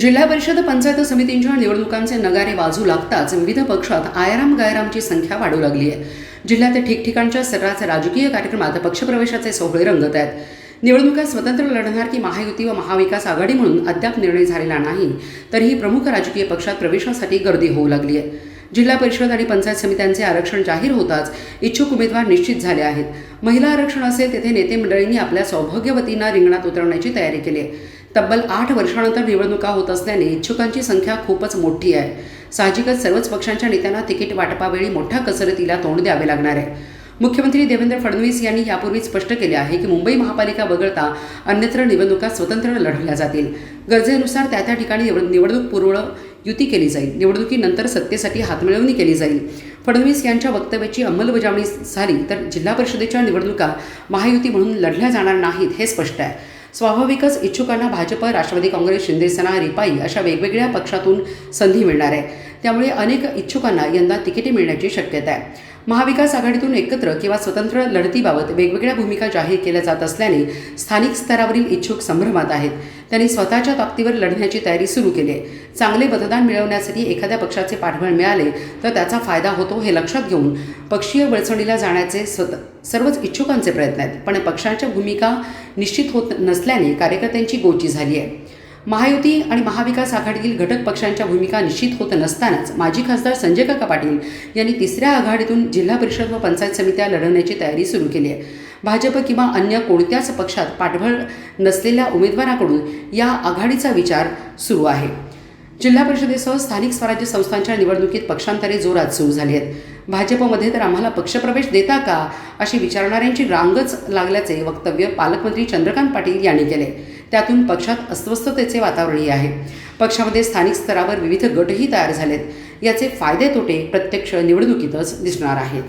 जिल्हा परिषद पंचायत समितींच्या निवडणुकांचे नगारे वाजू लागताच विविध पक्षात आयाराम गायरामची संख्या वाढू लागली आहे. जिल्ह्यात ठिकठिकाणच्या सर्रास राजकीय कार्यक्रमात पक्षप्रवेशाचे सोहळे रंगत आहेत. निवडणुका स्वतंत्र लढणार की महायुती व महाविकास आघाडी म्हणून अद्याप निर्णय झालेला नाही तरीही प्रमुख राजकीय पक्षात प्रवेशासाठी गर्दी होऊ लागली आहे. जिल्हा परिषद आणि पंचायत समित्यांचे आरक्षण जाहीर होताच इच्छुक उमेदवार निश्चित झाले आहेत. महिला आरक्षण असेल तेथे नेते मंडळींनी आपल्या सौभाग्यवतींना रिंगणात उतरवण्याची तयारी केली आहे. तब्बल आठ वर्षानंतर निवडणुका होत असल्याने इच्छुकांची संख्या खूपच मोठी आहे. साहजिकच सर्वच पक्षांच्या नेत्यांना तिकीट वाटपावेळी मोठ्या कसरतीला तोंड द्यावे लागणार आहे. मुख्यमंत्री देवेंद्र फडणवीस यांनी यापूर्वी स्पष्ट केले आहे की मुंबई महापालिका वगळता अन्यत्र निवडणुका स्वतंत्र लढवल्या जातील. गरजेनुसार त्या त्या ठिकाणी निवडणूक पूर्व युती केली जाईल. निवडणुकीनंतर सत्तेसाठी हातमिळवणी केली जाईल. फडणवीस यांच्या वक्तव्याची अंमलबजावणी झाली तर जिल्हा परिषदेच्या निवडणुका महायुती म्हणून लढल्या जाणार नाहीत हे स्पष्ट आहे. स्वाभाविकच इच्छुकांना भाजप राष्ट्रवादी काँग्रेस शिंदेसेना रिपाई अशा वेगवेगळ्या पक्षातून संधी मिळणार आहे. त्यामुळे अनेक इच्छुकांना यंदा तिकिटे मिळण्याची शक्यता आहे. महाविकास आघाडीतून एकत्र किंवा स्वतंत्र लढतीबाबत वेगवेगळ्या भूमिका जाहीर केल्या जात असल्याने स्थानिक स्तरावरील इच्छुक संभ्रमात आहेत. त्यांनी स्वतःच्या ताकदीवर लढण्याची तयारी सुरू केली आहे. चांगले मतदान मिळवण्यासाठी एखाद्या पक्षाचे पाठबळ मिळाले तर त्याचा फायदा होतो हे लक्षात घेऊन पक्षीय वळचणीला जाण्याचे स्वत सर्वच इच्छुकांचे प्रयत्न आहेत. पण पक्षांच्या भूमिका निश्चित होत नसल्याने कार्यकर्त्यांची गोची झाली आहे. महायुती आणि महाविकास आघाडीतील घटक पक्षांच्या भूमिका निश्चित होत नसतानाच माजी खासदार संजय काका पाटील यांनी तिसऱ्या आघाडीतून जिल्हा परिषद व पंचायत समित्या लढवण्याची तयारी सुरू केली आहे. भाजप किंवा अन्य कोणत्याच पक्षात पाठबळ नसलेल्या उमेदवाराकडून या आघाडीचा विचार सुरू आहे. जिल्हा परिषदेसह स्थानिक स्वराज्य संस्थांच्या निवडणुकीत पक्षांतरे जोरात सुरू झाली आहेत. भाजपमध्ये तर आम्हाला पक्षप्रवेश देता का अशी विचारणाऱ्यांची रांगच लागल्याचे वक्तव्य पालकमंत्री चंद्रकांत पाटील यांनी केले. त्यातून पक्षात अस्वस्थतेचे वातावरणही आहे. पक्षामध्ये स्थानिक स्तरावर विविध गटही तयार झालेत. याचे फायदे तोटे प्रत्यक्ष निवडणुकीतच दिसणार आहेत.